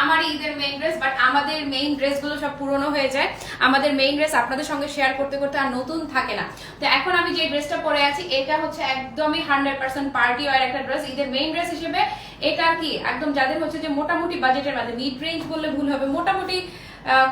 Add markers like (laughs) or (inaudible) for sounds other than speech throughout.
আমাদের মেইন আমাদের main dress আপনাদের সঙ্গে শেয়ার করতে করতে আর নতুন থাকে না। তো এখন আমি যে ড্রেসটা পরে আছি, এটা হচ্ছে একদমই হান্ড্রেড পার্সেন্ট পার্টি ওয়ার একটা ড্রেস ঈদের মেইন ড্রেস হিসেবে এটা কি, একদম যাদের হচ্ছে যে মোটামুটি বাজেটের মধ্যে মিড রেঞ্জ বললে ভুল হবে, মোটামুটি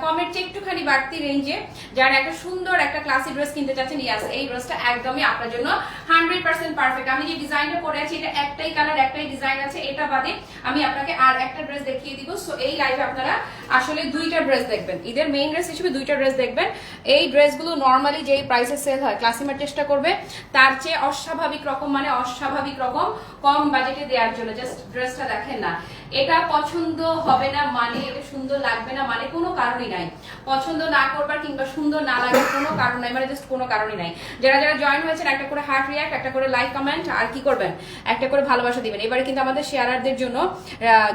কমের চেয়ে একটুখানি বাড়তি রেঞ্জে যারা একটা সুন্দর একটা ক্লাসি ড্রেস কিনতে চাচ্ছেন ইয়াস এই ড্রেসটা একদমই আপনার জন্য হান্ড্রেড পার্সেন্ট পারফেক্ট আমি যে ডিজাইনটা পরে আছি, এটা একটাই কালার একটাই ডিজাইন আছে, এটা বাদে আমি আপনাকে আর একটা ড্রেস দেখিয়ে দিব। সো এই লাইভে আপনারা আসলে দুইটা ড্রেস দেখবেন। ঈদের মেইন ড্রেস হিসেবে দুইটা ড্রেস দেখবেন। এই ড্রেসগুলো নর্মালি যেই প্রাইসে সেল হয় ক্লাসিমার চেষ্টা করবে। তার চেয়ে অস্বাভাবিক রকম মানে অস্বাভাবিক রকম কম বাজেটে দেওয়ার জন্য। জাস্ট ড্রেসটা দেখেন না। এটা পছন্দ হবে না মানে এটা সুন্দর লাগবে না মানে কোনো কারণই নাই। পছন্দ না করবার কিংবা সুন্দর না লাগার কোনো কারণ নাই মানে জাস্ট কোনো কারণই নাই। যারা যারা জয়েন হয়েছেন, একটা করে হার্ট রিয়াক্ট একটা করে লাইক কমেন্ট আর কি করবেন? একটা করে ভালোবাসা দিবেন। এবারে কিন্তু আমাদের শেয়ারারদের জন্য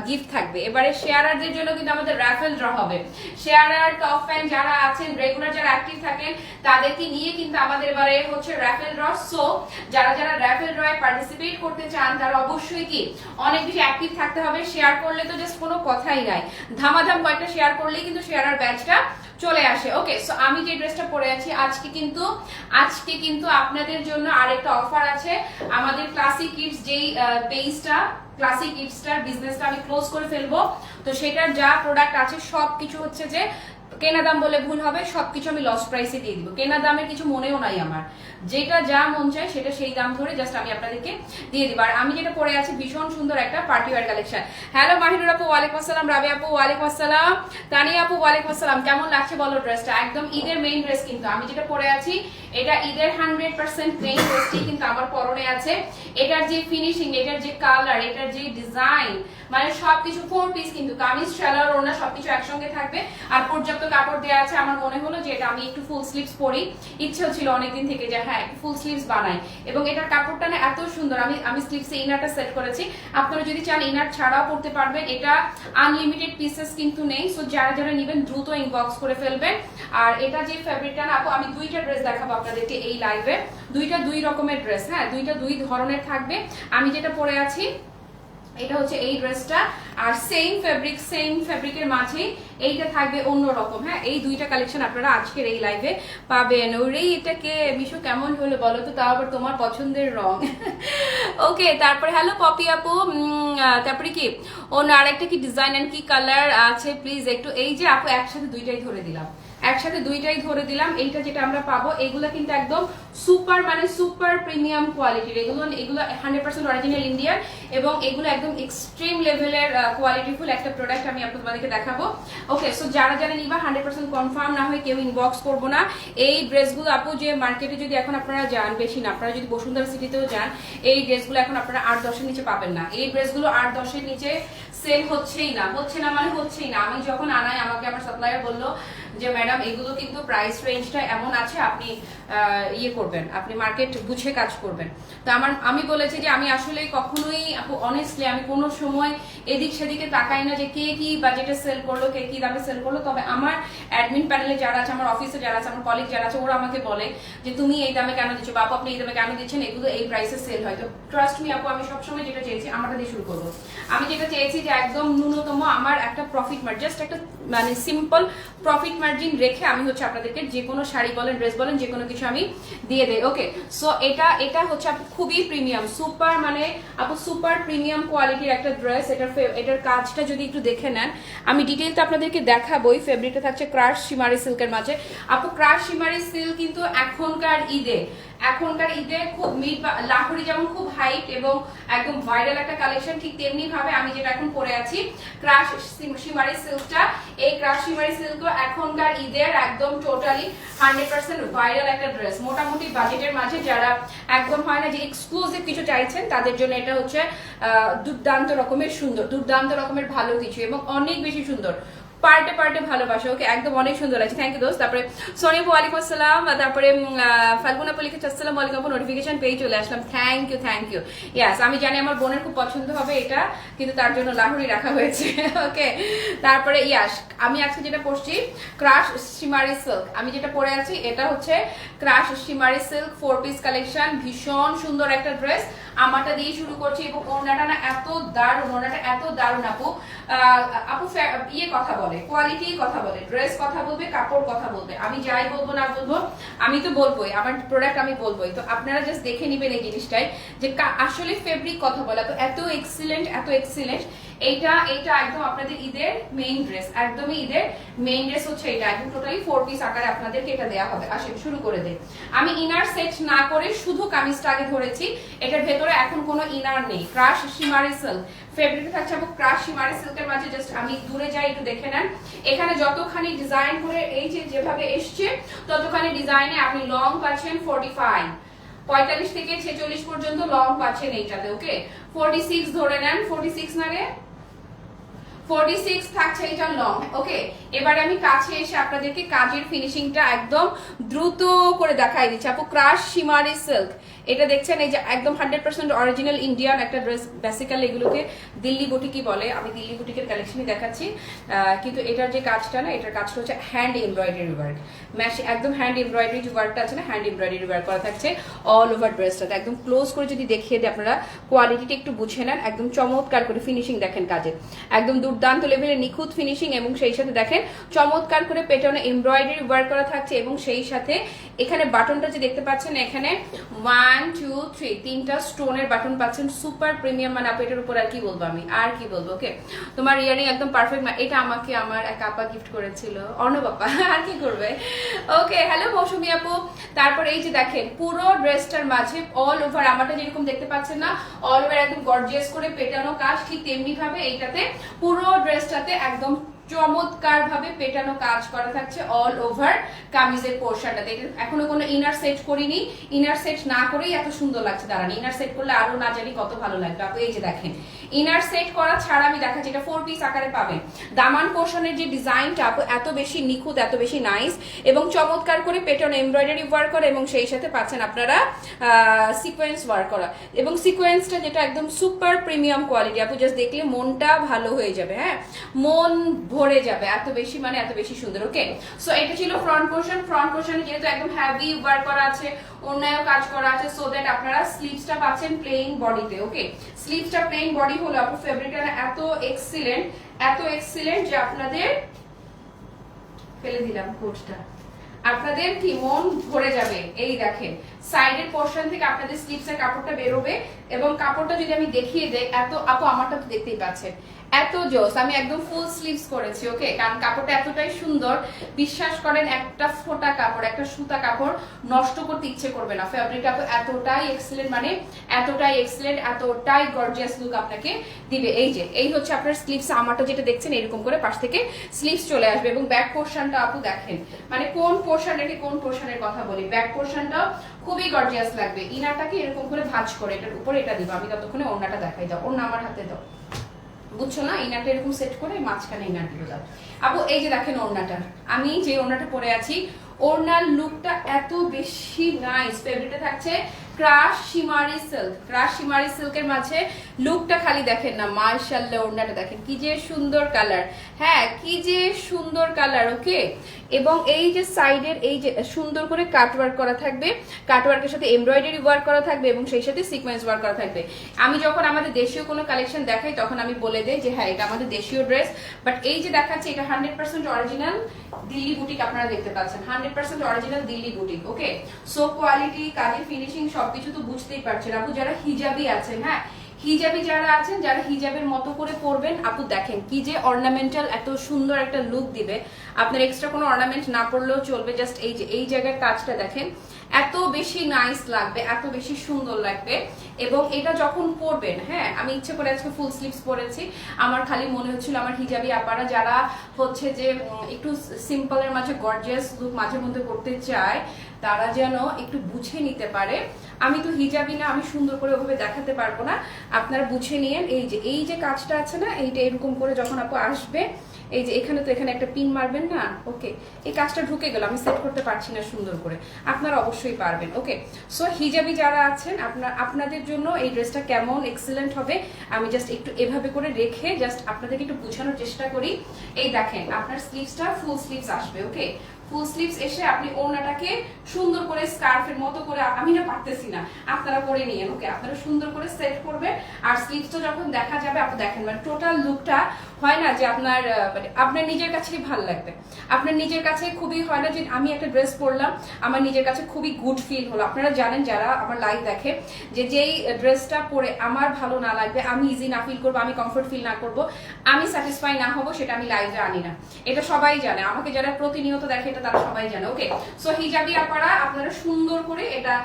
গিফট থাকবে। এবারে শেয়ারারদের জন্য কিন্তু আমাদের র্যাফেল ড্র হবে। শেয়ারার টপ ফ্যান যারা আছেন রেগুলার যারা অ্যাক্টিভ থাকেন, তাদেরকে নিয়ে কিন্তু আমাদের এবারে হচ্ছে র্যাফেল ড্র সো যারা যারা র্যাফেল ড্রয়ে পার্টিসিপেট করতে চান, তারা অবশ্যই কি, অনেক বেশি অ্যাক্টিভ থাকতে হবে। শেয়ার করলে তো জাস্ট কোনো কথাই নাই। ধামাধাম কয়েকটা শেয়ার করলেই কিন্তু শেয়ারার ব্যাচটা চলে আসে। ওকে সো আমি যে ড্রেসটা পরে আছি, আজকে কিন্তু আজকে কিন্তু আপনাদের জন্য আরেকটা অফার আছে। আমাদের ক্লাসিক কিডস যেই পেজটা ক্লাসিক কিডসটার বিজনেসটা আমি ক্লোজ করে ফেলব। তো সেটার যা প্রোডাক্ট আছে সব কিছু হচ্ছে যে কেনা দাম বলে ভুল হবে, সবকিছু আমি লস প্রাইসে দিয়ে দিব। কেনা দামের কিছু মনেও নাই আমার। যেটা যা মন চায় সেটা সেই দাম ধরে জাস্ট আমি আপনাদেরকে দিয়ে দিব। আর আমি যেটা পরে আছি, ভীষণ সুন্দর একটা party wear collection hello Mahinur আপু, ওয়ালাইকুম আসসালাম। রাবি আপু, ওয়ালাইকুম আসসালাম। তানিয়া আপু, ওয়ালাইকুম আসসালাম। কেমন লাগছে বলো ড্রেসটা একদম ঈদের মেইন ড্রেস কিন্তু। আমি যেটা পরে আছি, এটা ঈদের হান্ড্রেড পার্সেন্ট মেইন ড্রেসটি কিন্তু আমার পরনে আছে। এটার যে ফিনিশিং এটার যে কালার এটার যে ডিজাইন মানে সবকিছু ফোর পিস কিন্তু। কামিজ ট্রেলার ওনা সবকিছু একসঙ্গে থাকবে। আর পর্যাপ্ত কাপড় দেওয়া আছে। আমার মনে হলো যে এটা আমি একটু ফুল স্লিভস পরি। ইচ্ছে ছিল অনেকদিন থেকে যে হ্যাঁ ফুল স্লিভস বানাই। এবং এটার কাপড়টা না এত সুন্দর। আমি আমি সেট করেছি। আপনারা যদি চান ইনার ছাড়াও পড়তে পারবেন। এটা আনলিমিটেড পিসেস কিন্তু নেই। সো যারা যারা নিবেন, দ্রুত ইনবক্স করে ফেলবেন। আর এটা যে ফেব্রিকটা না, আপু, আমি দুইটা ড্রেস দেখাবো আপনাদেরকে এই লাইভে দুইটা দুই রকমের ড্রেস হ্যাঁ? দুইটা দুই ধরনের থাকবে। আমি যেটা পরে আছি এটা হচ্ছে এই ড্রেসটা। আর সেম ফেব্রিক সেম ফেব্রিকের মাঝেই এইটা থাকবে অন্য রকম হ্যাঁ? এই দুইটা কালেকশন আপনারা আজকের এই লাইভে পাবেন। ওরেই এটাকে মিশু কেমন হলো বলো তো? তাও আবার তোমার পছন্দের রং। (laughs) ওকে তারপরে হ্যালো পপি আপু। তারপরে কি? অন্য আরেকটা কি ডিজাইন এন্ড কি কালার আছে? প্লিজ একটু, এই যে আপু, একসাথে দুইটাই ধরে দিলাম। একসাথে দুইটাই ধরে দিলাম। এইটা যেটা আমরা পাবো, এগুলো কিন্তু একদম সুপার মানে সুপার প্রিমিয়াম কোয়ালিটির। এগুলো এগুলো হান্ড্রেড পার্সেন্ট অরিজিনাল ইন্ডিয়ান এবং এগুলো একদম এক্সট্রিম লেভেলের কোয়ালিটিফুল একটা প্রোডাক্ট আমি আপনাদেরকে দেখাবো। ওকে সো যারা যারা নিবা হান্ড্রেড পার্সেন্ট কনফার্ম না হয়ে কেউ ইনবক্স করব না। এই ড্রেসগুলো আপু যে মার্কেটে যদি এখন আপনারা যান, বেশি না, আপনারা যদি বসুন্ধরা সিটিতেও যান, এই ড্রেসগুলো এখন আপনারা আট দশের নিচে পাবেন না। এই ড্রেসগুলো আট দশের নিচে সেল হচ্ছেই না, হচ্ছে না মানে হচ্ছেই না। আমি যখন আনাই, আমাকে আমার সাপ্লায়ার বলল যে, ম্যাডাম, এগুলো কিন্তু প্রাইস রেঞ্জটা এমন আছে, আপনি ইয়ে করবেন, আপনি মার্কেট বুঝে কাজ করবেন। তো আমার, আমি বলেছি যে, আমি আসলে কখনোই অনেস্টলি আমি কোনো সময় এদিক সেদিকে তাকাই না যে, কে কি বাজেটে সেল করল, কে কি দামে সেল করল। তবে আমার অ্যাডমিন প্যানেলে যারা আছে, আমার অফিসে যারা আছে, আমার কলিগ যারা আছে, ওরা আমাকে বলে যে, তুমি এই দামে কেন দিচ্ছ? বাপু, আপনি এই দামে কেন দিচ্ছেন? এগুলো এই প্রাইসে সেল হয়। তো ট্রাস্ট মি আপু, আমি সবসময় যেটা চেয়েছি, আমারটা দিয়ে শুরু করব। আমি যেটা চেয়েছি যে, একদম ন্যূনতম আমার একটা প্রফিট মার্জিন জাস্ট একটা মানে সিম্পল প্রফিট মার্জিন রেখে আমি হচ্ছে আপনাদেরকে যে কোনো শাড়ি বলেন, ড্রেস বলেন, যে কোনো কিছু আমি দিয়ে দেই ওকে সো এটা এটা হচ্ছে আপু খুবই প্রিমিয়াম সুপার মানে আপু সুপার প্রিমিয়াম কোয়ালিটির একটা ড্রেস এটার এটার কাজটা যদি একটু দেখে নেন, আমি ডিটেলটা আপনাদেরকে দেখাবোই ফেব্রিকটা থাকছে ক্রাশ সিমারি সিল্কের মাঝে। আপু ক্রাশ সিমারি সিল্ক কিন্তু এখনকার ঈদে এখনকার ঈদে খুব মিড লাহোরি যেমন খুব হাইট এবং একদম ভাইরাল একটা কালেকশন ঠিক তেমনি ভাবে আমি যেটা এখন পরে আছি ক্রাশ সিমারি সিল্কটা এই ক্রাশিমারি সিল্কও সিল্ক এখনকার ঈদের একদম টোটালি হান্ড্রেড পার্সেন্ট ভাইরাল একটা ড্রেস মোটামুটি বাজেটের মাঝে যারা একদম হয় না যে এক্সক্লুসিভ কিছু চাইছেন, তাদের জন্য এটা হচ্ছে দুর্দান্ত রকমের সুন্দর, দুর্দান্ত রকমের ভালো কিছু এবং অনেক বেশি সুন্দর। পার্টে পার্টে ভালোবাসা। ওকে, একদম অনেক সুন্দর লাগছে। থ্যাংক ইউ দোস্ত। তারপরে সোনিয়া ওয়ালাইকুম আসসালাম। তারপরে ফাল্গুনা লিখেছে, আসসালাম ওয়ালাইকুম আপু নোটিফিকেশন পেয়ে চলে আসলাম। Thank you thank you yes আমি জানি আমার বোনের খুব পছন্দ হবে এটা, কিন্তু তার জন্য লাহুরি রাখা হয়েছে। (laughs) ওকে, তারপরে, ইয়াস, আমি আজকে যেটা পড়ছি ক্রাশ শিমারি সিল্ক আমি যেটা পরে আছি, এটা হচ্ছে crush shimmery silk four piece collection ভীষণ সুন্দর একটা ড্রেস আমারটা দিয়ে শুরু করছি এবং ওড়নাটা না এত দারুণ, ওড়নাটা এত দারুণ আপু। আপু ইয়ে কথা বলে কোয়ালিটি কথা বলে ড্রেস কথা বলবে, কাপড় কথা বলবে। আমি যাই বলব না বলব, আমি তো বলবোই, আমার প্রোডাক্ট আমি বলবোই। তো আপনারা জাস্ট দেখে নেবেন এই জিনিসটাই যে আসলে ফেব্রিক কথা বলা তো এত এক্সিলেন্ট এত এক্সিলেন্ট এইটা এইটা একদম আপনাদের ঈদের মেইন ড্রেস একদমই ঈদের মেইন ড্রেস হচ্ছে এটা। একদম টোটালি ফোর পিস আকারে আপনাদেরকে এটা দেওয়া হবে। আসেন, শুরু করে দেই। আমি ইনার সেট না করে শুধু কামিজটা আগে ধরেছি। এটার ভেতরে এখন কোনো ইনার নেই। ক্রাশ শিমারি সিল্ক ফেব্রিক থাকছে এবং ক্রাশ শিমারি সিল্কের মাঝে জাস্ট আমি দূরে যাই, একটু দেখে নেন। এখানে যতখানি ডিজাইন করে এই যে যেভাবে এসছে, ততখানি ডিজাইনে আপনি লং পাচ্ছেন ফোর্টি ফাইভ পঁয়তাল্লিশ থেকে ছেচল্লিশ পর্যন্ত লং পাচ্ছেন এইটাতে ওকে ফোর্টি সিক্স ধরে নেন। ফোর্টি সিক্স না রে? 46 থাকছে, এটা লং ওকে এবারে আমি কাছে এসে আপনাদেরকে কাজের ফিনিশিংটা একদম দ্রুত করে দেখাই দিচ্ছি। আপু ক্রাশ সিমারি সিল্ক এটা দেখছেন, এই যে একদম হান্ড্রেড পার্সেন্ট অরিজিনাল ইন্ডিয়ান একটা ড্রেস বেসিক্যালি এগুলোকে দিল্লি বুটিকি বলে। আমি দিল্লি বুটিকের কালেকশনই দেখাচ্ছি। কিন্তু এটার যে কাজটা না, এটার কাজটা হচ্ছে হ্যান্ড এমব্রয়ডারি ওয়ার্ক ম্যাশ একদম হ্যান্ড এমব্রয়ডারি যে ওয়ার্কটা আছে না হ্যান্ড এমব্রয়ডারি ওয়ার্ক করা থাকছে অল ওভার ড্রেসটাতে একদম ক্লোজ করে যদি দেখিয়ে দিই আপনারা কোয়ালিটিটা একটু বুঝে নেন, একদম চমৎকার করে ফিনিশিং দেখেন কাজে একদম দুর্দান্ত লেভেলের নিখুঁত ফিনিশিং এবং সেই সাথে দেখেন চমৎকার করে পেটনে এমব্রয়ডারি ওয়ার্ক করা থাকছে এবং সেই সাথে এখানে বাটনটা যে দেখতে পাচ্ছেন, এখানে ওয়ান টু থ্রি তিনটা স্টোনের বাটন পাচ্ছেন। সুপার প্রিমিয়াম মানে আপু, এটার উপর আর কি বলব আমি? আর কি বলব ওকে তোমার ইয়ারিং একদম পারফেক্ট এটা আমাকে আমার এক আপা গিফট করেছিল। অর্ণবাপা (laughs) আর কি করবে? ওকে হ্যালো মৌসুমি আপু। তারপর এই যে দেখেন, পুরো ড্রেসটার মাঝে অল ওভার আমারটা যেরকম দেখতে পাচ্ছেন না অল ওভার একদম গর্জিয়াস করে পেটানো কাজ, ঠিক তেমনি ভাবে এইটাতে পুরো ড্রেসটাতে একদম চমৎকার ভাবে পেটানো কাজ করা থাকছে অল ওভার কামিজের পোর্শনটাতে এখনও কোনো ইনার সেট করিনি। ইনার সেট না করেই এত সুন্দর লাগছে ইনার সেট করলে আরও না জানি কত ভালো লাগবে। এই যে দেখেন। ইনার সেট করা ছাড়া আমি দেখাচ্ছি, এটা ফোর পিস আকারে দামান পোর্শনের যে ডিজাইনটা আপু, এত বেশি নিখুঁত, এত বেশি নাইস এবং চমৎকার করে পেটন এমব্রয়ডারি ওয়ার্ক করা এবং সেই সাথে পাচ্ছেন আপনারা সিকোয়েন্স ওয়ার্ক করা। এবং সিকোয়েন্সটা যেটা একদম সুপার প্রিমিয়াম কোয়ালিটি আপু জাস্ট দেখলে মনটা ভালো হয়ে যাবে হ্যাঁ? মন ভরে যাবে, এত বেশি মানে এত বেশি সুন্দর ওকে সো এটা ছিল ফ্রন্ট পোর্শন ফ্রন্ট পোর্শনে যেহেতু একদম হ্যাভি ওয়ার্ক করা আছে, অন্যায় কাজ করা আছে সো দ্যাট আপনারা স্লিভসটা পাচ্ছেন প্লেন বডিতে ওকে স্লিভসটা প্লেন বডি হলো আপু ফেব্রিকটা এত এক্সিলেন্ট এত এক্সিলেন্ট যে আপনাদের ফেলে দিলাম কোটটা আপনাদের কি মন ভরে যাবে? এই দেখেন সাইডের পোর্শন থেকে আপনাদের স্লিপসের কাপড়টা বেরোবে এবং কাপড়টা যদি আমি দেখিয়ে দেই, এত আপু আমারটা তো দেখতেই পাচ্ছেন। এত জোস, আমি একদম ফুল স্লিভস করেছি ওকে কারণ কাপড়টা এতটাই সুন্দর, বিশ্বাস করেন, একটা ফোটা কাপড়, একটা সুতা কাপড় নষ্ট করতে ইচ্ছে করবে না। ফ্যাব্রিকটা তো এতটাই এক্সিলেন্ট মানে এতটাই এক্সিলেন্ট এতটাই গর্জিয়াস লুক আপনাকে দিবে। এই যে, এই হচ্ছে আপনার স্লিভস আমারটা যেটা দেখছেন, এরকম করে পাশ থেকে স্লিভস চলে আসবে এবং ব্যাক পোর্শনটা আপু দেখেন মানে কোন পোর্শন রেখে কোন পোর্শনের কথা বলি? ব্যাক পোর্শনটা খুবই গর্জিয়াস লাগবে। ইনারটাকে এরকম করে ভাঁজ করে, এটার উপরে এটা দিব। আমি ততক্ষণে ওড়নাটা দেখাই দাও। ওড়না আমার হাতে দাও। বুঝছ না? ইনারটা এরকম সেট করে মাঝখানে ইনার দিয়ে দাও আপু এই যে দেখেন ওড়নাটা। আমি যে ওড়নাটা পরে আছি, ওড়নার লুকটা এত বেশি নাইস ফেভারিটে থাকছে crush shimmery silk crush shimmery সিল্কের মাঝে লুকটা খালি দেখেন না মার্শাল্লা ওড়নাটা দেখেন। কি যে সুন্দর কালার হ্যাঁ কি যে সুন্দর কালার ওকে এবং এই যে সাইডের এই যে সুন্দর করে কাটওয়ার্ক করা থাকবে কাটওয়ার্কের সাথে এমব্রয়ডারি ওয়ার্ক করা থাকবে এবং সেই সাথে সিকোয়েন্স ওয়ার্ক করা থাকবে। আমি যখন আমাদের দেশীয় কোনো কালেকশন দেখাই, তখন আমি বলে দেই যে হ্যাঁ এটা আমাদের দেশীয় ড্রেস বাট এই যে দেখাচ্ছে, এটা hundred percent original Delhi boutique আপনারা দেখতে পাচ্ছেন। Hundred percent original Delhi boutique okay so quality কাজের ফিনিশিং সবকিছু তো বুঝতেই পারছেন। আপু, যারা হিজাবি আছেন হ্যাঁ হিজাবি যারা আছেন, যারা হিজাবের মতো করে পরবেন, আপু দেখেন কি যে অর্নামেন্টাল এত সুন্দর একটা লুক দিবে। আপনার এক্সট্রা কোনো অর্নামেন্ট না পরলেও চলবে জাস্ট এই যে, এই জায়গার কাজটা দেখেন। এত বেশি নাইস লাগবে, এত বেশি সুন্দর লাগবে। এবং এটা যখন পরবেন হ্যাঁ আমি ইচ্ছে করে আজকে ফুল স্লিভস পরেছি। আমার খালি মনে হচ্ছিল আমার হিজাবি আপারা যারা হচ্ছে যে একটু সিম্পলের মাঝে গর্জিয়াস লুক মাঝে মধ্যে করতে চায় তারা যেন একটু বুঝে নিতে পারে। আমি তো হিজাবি না, আমি সুন্দর করে ওভাবে দেখাতে পারব না। আপনারা বুঝে নিয়েন, এই যে এই যে কাজটা আছে না, এইটা এরকম করে যখন আপু আসবে, এই যে, এখানে তো এখানে একটা পিন মারবেন না? ওকে, এই কাজটা ঢুকে গেল, আমি সেট করতে পারছি না সুন্দর করে। আপনারা অবশ্যই পারবেন, ওকে। সো, হিজাবি যারা আছেন আপনার আপনাদের জন্য এই ড্রেসটা কেমন এক্সিলেন্ট হবে, আমি জাস্ট একটু এভাবে করে রেখে জাস্ট আপনাদেরকে একটু বোঝানোর চেষ্টা করি। এই দেখেন, আপনার স্লিভসটা ফুল স্লিভস আসবে, ওকে? ফুল স্লিভস এসে আপনি ওড়নাটাকে সুন্দর করে স্কার্ফের মতো করে, আমি না পারতেছি না। আপনারা করে নিয়েন ওকে আপনারা সুন্দর করে সেট করবেন। আর স্লিভসটা যখন দেখা যাবে, আপনি দেখেন মানে টোটাল লুকটা হয় না যে আপনার মানে আপনার নিজের কাছেই ভালো লাগবে। আপনার নিজের কাছে খুবই হয় না যে আমি একটা ড্রেস পরলাম, আমার নিজের কাছে খুবই গুড ফিল হলো। আপনারা জানেন যারা আমার লাইভ দেখে যে যেই ড্রেসটা পরে আমার ভালো না লাগবে, আমি ইজি না ফিল করব, আমি কমফোর্ট ফিল না করব, আমি স্যাটিসফাই না হব, সেটা আমি লাইভে আনি না। এটা সবাই জানে। আমাকে যারা প্রতিনিয়ত দেখে, এটা তারা সবাই জানে। ওকে সো হিজাবি আপারা, আপনারা সুন্দর করে এটা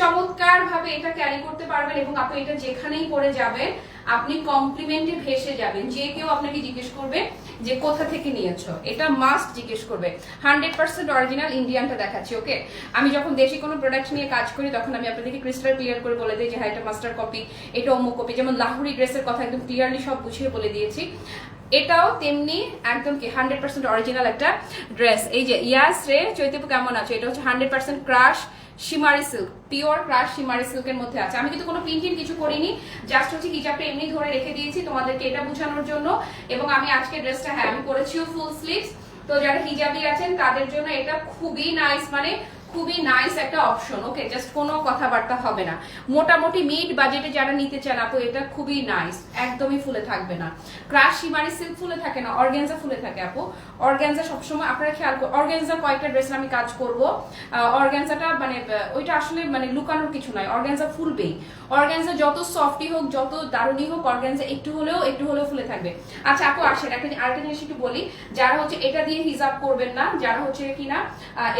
চমৎকার ভাবে এটা ক্যারি করতে পারবেন এবং আপনি এটা যেখানেই পরে যাবেন আপনি কমপ্লিমেন্টে ভেসে যাবেন। যে কেউ আপনাকে জিজ্ঞেস করবে যে কোথা থেকে নিয়েছো, এটা মাস্ট জিজ্ঞেস করবে। হান্ড্রেড পার্সেন্ট অরিজিনাল ইন্ডিয়ানটা দেখাচ্ছি ওকে আমি যখন দেশি কোনো প্রোডাক্ট নিয়ে কাজ করি, তখন আমি আপনাদেরকে ক্রিস্টাল ক্লিয়ার করে বলে দিই যে হ্যাঁ এটা মাস্টার কপি এটা অমুক কপি যেমন লাহুরি ড্রেসের কথা একদম ক্লিয়ারলি সব বুঝিয়ে বলে দিয়েছি। এটাও তেমনি একদম কি হান্ড্রেড পার্সেন্ট অরিজিনাল একটা ড্রেস এই যে, ইয়াস রে চৈতন্য কেমন আছে? এটা হচ্ছে hundred percent crush shimmery silk pure crush shimmery সিল্কের মধ্যে আছে। আমি কিন্তু কোনো প্রিন্টিং কিছু করিনি জাস্ট হচ্ছে হিজাবটা এমনি ধরে রেখে দিয়েছি তোমাদেরকে এটা বোঝানোর জন্য। এবং আমি আজকে ড্রেসটা হ্যাঁ আমি করেছিও ফুল স্লিভস তো যারা হিজাবি আছেন, তাদের জন্য এটা খুবই নাইস মানে খুবই নাইস একটা অপশন ওকে জাস্ট কোনো কথাবার্তা হবে না। মোটামুটি মিড বাজেটে যারা নিতে চান আপু, এটা খুবই নাইস একদমই ফুলে থাকবে না। ক্রাশ শিমারি সিল্ক ফুলে থাকে না অর্গ্যানজা ফুলে থাকে আপু। অর্গ্যানজা সবসময়, আপনারা খেয়াল করুন অর্গ্যানজা কয়েকটা ড্রেস আমি কাজ করব। অর্গ্যানজাটা মানে ওইটা আসলে মানে লুকানোর কিছু নাই অর্গ্যানজা ফুলবেই। অর্গ্যানজা যত সফটই হোক, যত দারুণই হোক অর্গ্যানজা একটু হলেও একটু হলেও ফুলে থাকবে। আচ্ছা আপু, আসেন, একটা আরেকটা জিনিস একটু বলি। যারা হচ্ছে এটা দিয়ে হিজাব করবেন না, যারা হচ্ছে কিনা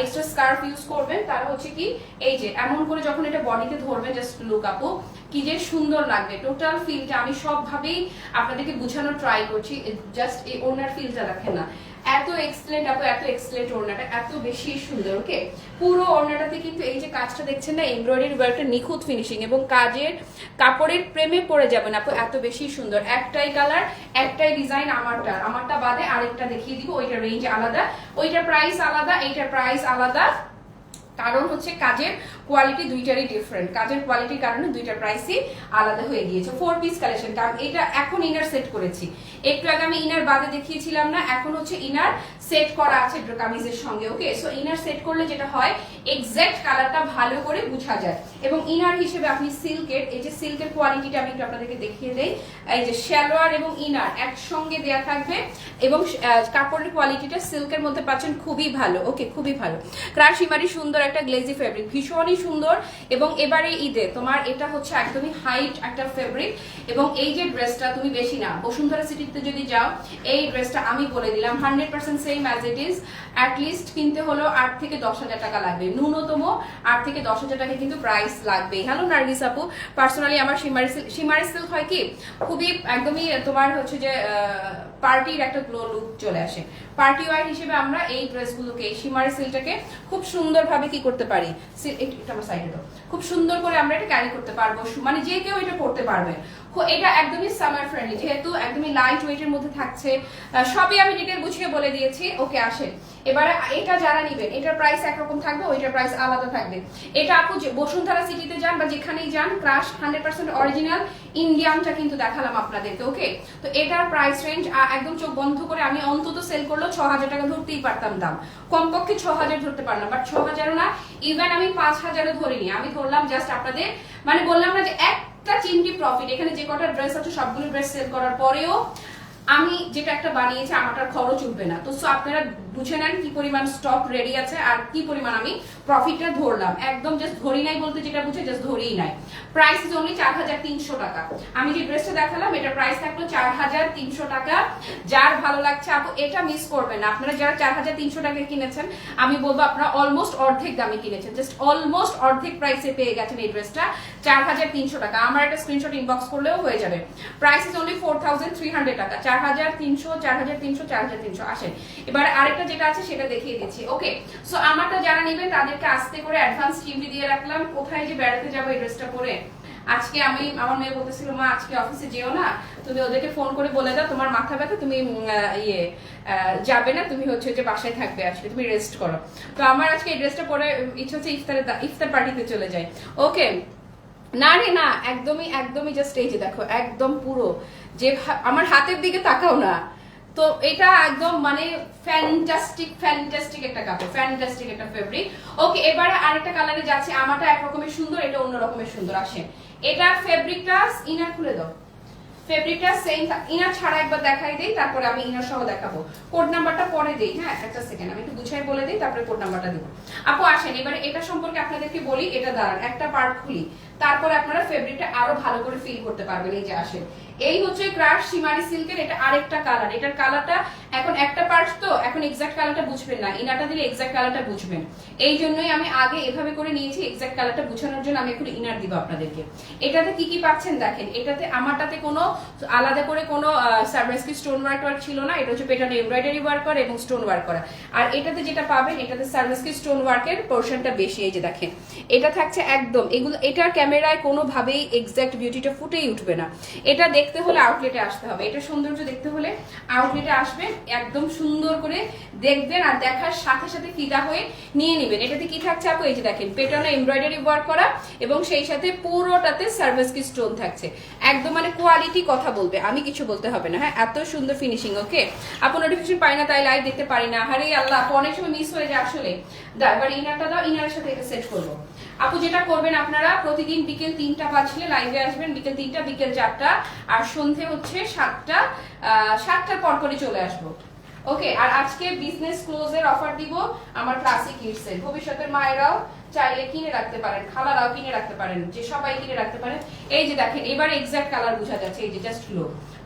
এক্সট্রা স্কার্ফ ইউজ করবেন তারা হচ্ছে কি, এই যে, এমন করে যখন এটা বডিতে ধরবেন জাস্ট লুক আপু কি যে সুন্দর লাগবে। টোটাল ফিলটা আমি সবভাবেই আপনাদেরকে বোঝানোর ট্রাই করছি জাস্ট এই ওনার ফিলটা রাখেন না। এত এক্সেলেন্ট আপু, এত এক্সেলেন্ট ওড়নাটা, এত বেশি সুন্দর ওকে পুরো ওড়নাটাতে কিন্তু এই যে কাজটা দেখছেন না এমব্রয়ডারি ওয়ার্কটা নিখুঁত ফিনিশিং এবং কাজের কাপড়ের প্রেমে পড়ে যাবেন আপু, এত বেশি সুন্দর। একটাই কালার একটাই ডিজাইন আমারটা। আমারটা বাদে আরেকটা দেখিয়ে দিব, ওইটা রেঞ্জ আলাদা। ওইটার প্রাইস আলাদা, এইটার প্রাইস আলাদা। কারণ হচ্ছে কাজের কোয়ালিটি দুইটারই ডিফারেন্ট কাজের কোয়ালিটির কারণে দুইটার প্রাইসই আলাদা হয়ে গিয়েছে। ফোর পিস কালেকশন কারণ এটা এখন ইনার সেট করেছি। একটু আগে আমি ইনার বাদে দেখিয়েছিলাম না, এখন হচ্ছে ইনার সেট করা আছে কামিজের সঙ্গে ওকে সো ইনার সেট করলে যেটা হয় এক্স্যাক্ট কালারটা ভালো করে বোঝা যায়। এবং ইনার হিসেবে আপনি সিল্কের এই যে সিল্কের কোয়ালিটিটা আমি একটু আপনাদেরকে দেখিয়ে দেই, এই যে শ্যালোয়ার এবং ইনার একসঙ্গে দেয়া থাকবে, এবং কাপড়ের কোয়ালিটিটা সিল্কের মধ্যে পাচ্ছেন খুবই ভালো ওকে খুবই ভালো। ক্রাশ ইমারি সুন্দর একটা গ্লেজি ফেব্রিক ভীষণই সুন্দর। এবং এবারে ঈদে তোমার এটা হচ্ছে একদমই হাইট একটা ফেব্রিক এবং এই যে ড্রেসটা তুমি বেশি না, বসুন্ধরা সিটিতে যদি যাও, এই ড্রেসটা আমি বলে দিলাম hundred percent same as it is at least কিনতে হলো আট থেকে দশ হাজার টাকা লাগবে। ন্যূনতম আট থেকে দশ হাজার টাকা কিন্তু প্রাইস লাগবে হ্যালো নার্গিস আপু। পার্সোনালি আমার সিমারি সিল্ক সিমারি সিল্ক হয় কি, খুবই একদমই তোমার হচ্ছে যে পার্টির একটা গ্লো লুক চলে আসে। পার্টি ওয়ার হিসেবে আমরা এই ড্রেসগুলোকে এই সিমারি সিল্কটাকে খুব সুন্দরভাবে কি করতে পারি? একটু আমার সাইডে দাও। খুব সুন্দর করে আমরা এটা ক্যারি করতে পারব। মানে যে কেউ এটা পড়তে পারবে। এটা একদমই সামার ফ্রেন্ডলি যেহেতু একদমই লাইট ওয়েটের মধ্যে থাকছে সবই আমি ডিটেল বুঝিয়ে বলে দিয়েছি। ওকে, আসেন। এবারে এটা যারা নিবেন, এটার প্রাইস একরকম থাকবে, ওইটার প্রাইস আলাদা থাকবে। এটা আপু বসুন্ধরা সিটিতে যান বা যেখানেই যান ক্রাশ হান্ড্রেড পার্সেন্ট অরিজিনাল ইন্ডিয়ানটা কিন্তু দেখালাম আপনাদেরকে, ওকে? তো এটার প্রাইস রেঞ্জ একদম চোখ বন্ধ করে আমি অন্তত সেল করলেও ছ হাজার টাকা ধরতেই পারতাম দাম। কমপক্ষে ছ হাজার ধরতে পারলাম বাট ছ হাজারও না ইভেন আমি পাঁচ হাজারও ধরিনি। আমি ধরলাম জাস্ট আপনাদের মানে বললাম না যে একটা চিমটি প্রফিট এখানে যে কটা ড্রেস আছে, সবগুলো ড্রেস সেল করার পরেও আমি যেটা একটা বানিয়েছি আমারটার খরচ উঠবে না। তো সো আপনারা বুঝে নেন কি পরিমাণ স্টক রেডি আছে আর কি পরিমাণ আমি প্রফিটটা ধরলাম। একদম জাস্ট ধরি নাই বলতে যেটা বুঝে জাস্ট ধরেই নাই। প্রাইস ইজ অনলি চার হাজার তিনশো টাকা। আমি যে ড্রেসটা দেখালাম, এটা প্রাইস থাকল চার হাজার তিনশো টাকা। যার ভালো লাগছে আপু, এটা মিস করবেন না। আপনারা যারা চার হাজার তিনশো টাকা কিনেছেন, আমি বলব আপনারা অলমোস্ট অর্ধেক দামে কিনেছেন। জাস্ট অলমোস্ট অর্ধেক প্রাইসে পেয়ে গেছেন এই ড্রেসটা চার হাজার তিনশো টাকা। আমার একটা স্ক্রিনশট ইনবক্স করলেও হয়ে যাবে। Price is only four thousand three hundred টাকা। চার হাজার তিনশো, চার হাজার তিনশো, চার হাজার তিনশো। আসেন। এবার আরেকটা যেটা আছে সেটা দেখিয়ে দিচ্ছি। ওকে সো আমারটা যারা নেবেন তাদেরকে আস্তে করে অ্যাডভান্স টিভি দিয়ে রাখলাম। কোথায় যে বেড়াতে যাব এই ড্রেসটা পরে? আজকে আমি, আমার মেয়ে বলতেছিল, মা, আজকে অফিসে যেও না? তুমি ওদেরকে ফোন করে বলে দাও, তোমার মাথা ব্যথা, তুমি ইয়ে যাবে না, তুমি হচ্ছে যে বাসায় থাকবে আজকে, তুমি রেস্ট করো। তো আমার আজকে এই ড্রেসটা পরে, ইচ্ছা হচ্ছে ইফতারে ইফতার পার্টিতে চলে যাই। ওকে না রে, না, একদমই একদমই জাস্ট এই যে দেখো, একদম পুরো। যে আমার হাতের দিকে তাকাও না। তো এটা একদম মানে ফ্যান্টাস্টিক ফ্যান্টাস্টিক একটা কাপড় ফ্যান্টাস্টিক একটা ফেব্রিক ওকে এবারে আরেকটা কালারে যাচ্ছে, আমারটা এক রকমের সুন্দর, এটা অন্য রকমের সুন্দর, আসে। এটা ফেব্রিকটা ইনার খুলে দাও। ফেব্রিকটা সেম ইনার ছাড়া একবার দেখাই দেই, তারপরে আমি ইনার সহ দেখাবো। কোড নাম্বারটা পরে দেই হ্যাঁ একটা সেকেন্ড আমি একটু গুছাই বলে দিই, তারপরে কোড নাম্বারটা দিব। আপু, আসেন, এবারে এটা সম্পর্কে আপনাদেরকে বলি, এটা দাঁড়ান, একটা পার্ট খুলি। তারপরে আপনারা ফেব্রিকটা আরও ভালো করে ফিল করতে পারবেন এই যে আসেন। এই হচ্ছে ক্রাশ সিমারি সিল্কের এটা আরেকটা কালার এটার কালারটা এখন একটা পার্ট তো, এখন এক্সাক্ট কালারটা বুঝবেন না। ইনারটা দিলে এক্সাক্ট কালারটা বুঝবেন। এই জন্যই আমি আগে এভাবে করে নিয়েছি এক্সাক্ট কালারটা বুঝানোর জন্য আমি এখন ইনার দিব আপনাদেরকে। এটাতে কি কি পাচ্ছেন দেখেন। এটাতে আমারটাতে কোনো আলাদা করে কোনো সার্ভিসকি স্টোন ওয়ার্ক ওয়ার্ক ছিল না। এটা হচ্ছে পেটানো এমব্রয়ডারি ওয়ার্ক করা এবং স্টোন ওয়ার্ক করা। আর এটাতে যেটা পাবেন, এটাতে সার্ভিসকি স্টোন ওয়ার্কের পোর্শনটা বেশি। এই যে দেখেন, এটা থাকছে একদম। এগুলো, এটার ক্যামেরায় কোনোভাবেই এক্সাক্ট বিউটিটা ফুটেই উঠবে না। এটা দেখতে হলে আউটলেটে আসতে হবে। এটা সৌন্দর্য দেখতে হলে আউটলেটে আসবেন, একদম সুন্দর করে দেখবেন আর দেখার সাথে সাথে ফিদা হয়ে নিয়ে নেবেন। এটাতে কি থাকছে আপু? এই যে দেখেন পেটানো এমব্রয়ডারি ওয়ার্ক করা এবং সেই সাথে পুরোটাতে সার্ভিস কি স্টোন থাকছে। একদম মানে কোয়ালিটি কথা বলবে, আমি কিছু বলতে হবে না। হ্যাঁ এত সুন্দর ফিনিশিং ওকে আপু নোটিফিকেশন পাই না, তাই লাইভ দেখতে পারি না। আরে আল্লাহ অনেক সময় মিস হয়ে যায় আসলে। এবার ইনারটা দাও ইনারের সাথে এটা সেট করব। আপু যেটা করবেন আপনারা, প্রতিদিন বিকেল তিনটা বাজলে লাইভে আসবেন, বিকেল তিনটা, বিকেল চারটা, আর সন্ধে হচ্ছে সাতটা সাতটার পর করে চলে আসব। ওকে আর আজকে বিজনেস ক্লোজের অফার দিব আমার ক্লাসিক কিডসের ভবিষ্যতের মায়েরাও চাইলে কিনে রাখতে পারেন, খালারাও কিনে রাখতে পারেন, যে সবাই কিনে রাখতে পারেন। এই যে দেখেন, এবার এক্সাক্ট কালার বোঝা যাচ্ছে, এই যে জাস্ট লো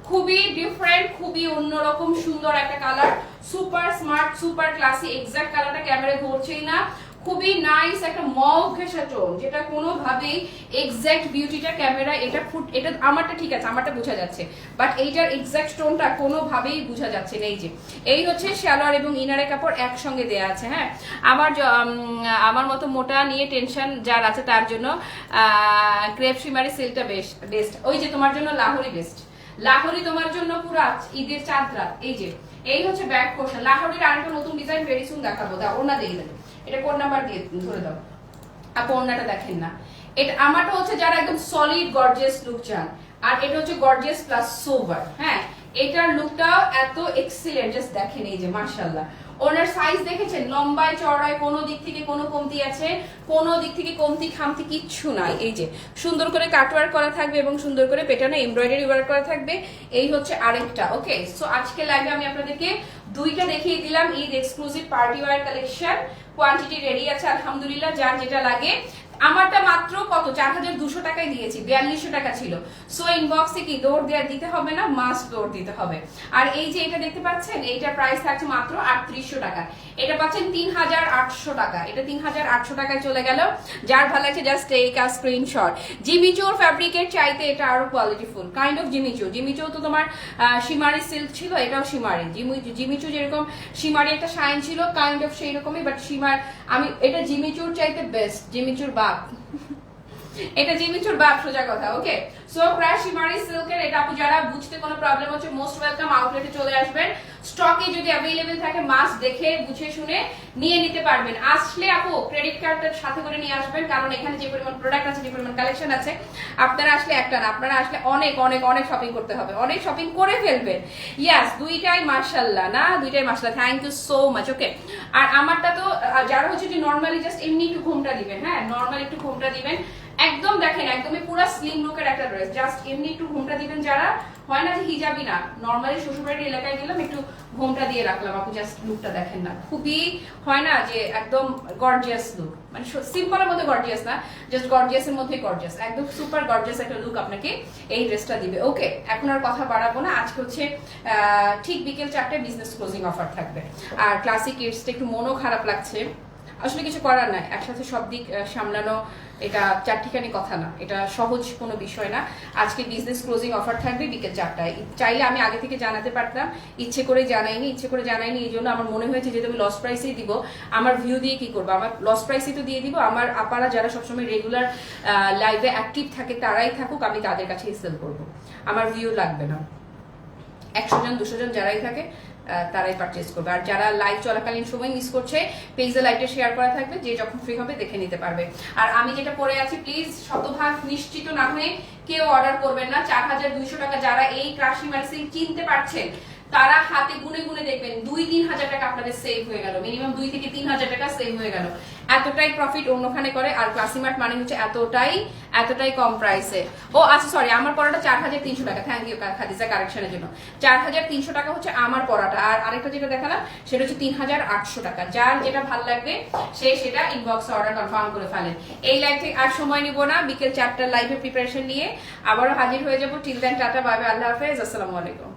খুবই ডিফারেন্ট খুবই অন্যরকম সুন্দর একটা colour super smart super classy exact কালারটা ক্যামেরায় ধরছেই না। খুবই নাইস একটা মগ ঘেঁষা টোন যেটা কোনোভাবেই এক্সাক্ট বিউটিটা ক্যামেরা এটা ফুট, এটা আমারটা ঠিক আছে, আমারটা বোঝা যাচ্ছে। বাট এইটার এক্স্যাক্ট টোনটা কোনোভাবেই বোঝা যাচ্ছে না, এই যে। এই হচ্ছে শ্যালোয়ার এবং ইনারের কাপড় একসঙ্গে দেয়া আছে হ্যাঁ? আমার আমার মতো মোটা নিয়ে টেনশন যার আছে তার জন্য ক্রেপ শিমারি সিল্কটা বেস্ট বেস্ট ওই যে তোমার জন্য লাহোরি বেস্ট লাহোরি তোমার জন্য পুরো ঈদের চাঁদ রাত, এই যে। এই হচ্ছে ব্যাক পোর্শন লাহোরের আরেকটা নতুন ডিজাইন ভেরি সুন দেখাবো। দাও ওনা দিয়ে দেবে। এটা কোন নাম্বার দিয়ে ধরে দাও। আপু ওনাটা দেখেন না। এটা আমারটা হচ্ছে যারা একদম সলিড গর্জিয়াস লুক চান। আর এটা হচ্ছে গর্জিয়াস প্লাস সোভার হ্যাঁ এটার লুকটাও এত এক্সিলেন্ট জাস্ট দেখেন এই যে মার্শাল্লাহ ওনার সাইজ দেখেছেন? লম্বায় চড়ায় কোনো দিক থেকে কোনো কমতি আছে, কোনো দিক থেকে কমতি, খামতি কিচ্ছু নাই। এই যে, সুন্দর করে কাটওয়ার্ক করা থাকবে এবং সুন্দর করে পেটানো এমব্রয়ডারি ওয়ার্ক করা থাকবে। এই হচ্ছে আরেকটা ওকে সো আজকে লাইভে আমি আপনাদেরকে দুইটা দেখিয়ে দিলাম। Eid exclusive party wear collection quantity ready আছে, আলহামদুলিল্লাহ, যার যেটা লাগে। আমারটা মাত্র কত? চার হাজার দুশো টাকায় দিয়েছি বিয়াল্লিশশো টাকা ছিল। সো ইনবক্সে কি দৌড় দেওয়ার দিতে হবে না? মাস্ট দৌড় দিতে হবে। আর এই যে এটা দেখতে পাচ্ছেন, এইটার প্রাইস থাকছে মাত্র আটত্রিশশো টাকা। এটা পাচ্ছেন তিন হাজার আটশো টাকা। এটা তিন হাজার আটশো টাকায় চলে গেল। যার ভালো লাগছে জাস্ট টেক আ স্ক্রিনশট জিমিচোর ফ্যাব্রিকের চাইতে এটা আরও কোয়ালিটিফুল কাইন্ড অফ জিমিচো জিমিচো তো তোমার সিমারি সিল্ক ছিল, এটাও সিমারি জিমিচু যেরকম সিমারি একটা শাইন ছিল কাইন্ড অফ সেই রকমই বাট সিমার আমি এটা জিমিচুর চাইতে বেস্ট জিমিচুর বাপ এটা জিমিচুর বাপ সোজা কথা ওকে সো ক্র্যাশ শিমারি সিল্কের এটা আপু যারা বুঝতে কোনো প্রবলেম হচ্ছে মোস্ট ওয়েলকাম আউটলেটে চলে আসবেন। স্টকে যদি অ্যাভেলেবেল থাকে মাস্ক দেখে, বুঝে শুনে নিয়ে নিতে পারবেন। আসলে আপু ক্রেডিট কার্ডটা সাথে করে নিয়ে আসবেন, কারণ এখানে যে পরিমাণ প্রোডাক্ট আছে, যে পরিমাণ কালেকশন আছে, আপনারা আসলে একটা না, আপনারা আসলে অনেক অনেক অনেক শপিং করতে হবে, অনেক শপিং করে ফেলবেন। ইয়াস দুইটাই মার্শাল্লাহ না? দুইটাই মার্শাল্লাহ thank you so much okay আর আমারটা তো যারা হচ্ছে যে নর্মালি জাস্ট এমনি একটু ঘুমটা দিবেন হ্যাঁ? নর্মাল একটু ঘুমটা দিবেন একদম দেখেন, একদমই পুরো স্লিম লুকের একটা ড্রেস জাস্ট এমনি একটু ঘুমটা দিবেন যারা, হয় না যে হিজাবি না নর্মালি শ্বশুরবাড়ির এলাকায় গেলাম, একটু ঘুমটা দিয়ে রাখলাম। আপু জাস্ট লুকটা দেখেন না। খুবই, হয় না যে একদম গর্জিয়াস লুক মানে সিম্পলের মধ্যে গর্জিয়াস না জাস্ট গর্জিয়াসের মধ্যে গর্জিয়াস একদম সুপার গর্জিয়াস একটা লুক আপনাকে এই ড্রেসটা দিবে। ওকে এখন আর কথা বাড়াবো না। আজকে হচ্ছে ঠিক বিকেল চারটে বিজনেস ক্লোজিং অফার থাকবে। আর ক্লাসিক কিডসটা একটু মনও খারাপ লাগছে। আসলে কিছু করার নাই। একসাথে সব দিক সামলানো এটা চারটিখানি কথা না, এটা সহজ কোনো বিষয় না। আজকে বিজনেস ক্লোজিং অফার থাকবে বিকেল চারটায়। চাইলে আমি আগে থেকে জানাতে পারতাম, ইচ্ছে করে জানাইনি, ইচ্ছে করে জানাইনি, এই জন্য আমার মনে হয়েছে যেহেতু আমি লস প্রাইসেই দিব। আমার ভিউ দিয়ে কি করব? আমার লস প্রাইসেই তো দিয়ে দিব। আমার আপারা যারা সবসময় রেগুলার লাইভে অ্যাক্টিভ থাকে, তারাই থাকুক, আমি তাদের কাছেই সেল করব। আমার ভিউ লাগবে না। একশো জন, দুশো জন যারাই থাকে তারাই পারচেস করবে। আর যারা লাইভ চলাকালীন সময় মিস করছে পেজে লাইভটা শেয়ার করা থাকবে, যে যখন ফ্রি হবে দেখে নিতে পারবে। আর আমি যেটা পরে আছি প্লিজ শতভাগ নিশ্চিত না হয়ে কেউ অর্ডার করবেন না। চার হাজার দুইশো টাকা যারা এই ক্রাশি মেডিসিন কিনতে পারছেন তারা হাতে গুনে গুনে দেখবেন দুই তিন হাজার টাকা আপনাদের সেভ হয়ে গেল। মিনিমাম দুই থেকে তিন হাজার টাকা সেভ হয়ে গেল। এতটাই প্রফিট অন্যখানে করে আর ক্লাসিমার্ট মানে হচ্ছে এতটাই এতটাই কম প্রাইসে ও আচ্ছা সরি আমার পড়াটা চার হাজার তিনশো টাকা। থ্যাংক ইউ খাদিজা কারেকশনের জন্য। চার হাজার তিনশো টাকা হচ্ছে আমার পড়াটা। আর আরেকটা যেটা দেখালাম সেটা হচ্ছে তিন হাজার আটশো টাকা। যার যেটা ভালো লাগবে সে সেটা ইনবক্সে অর্ডার কনফার্ম করে ফেলেন। এই লাইভ থেকে আর সময় নিব না বিকেল চারটার লাইভে প্রিপারেশন নিয়ে। আবারও হাজির হয়ে যাব। টিল দেন টাটা বাই, আল্লাহ হাফেজ। আসসালামু আলাইকুম।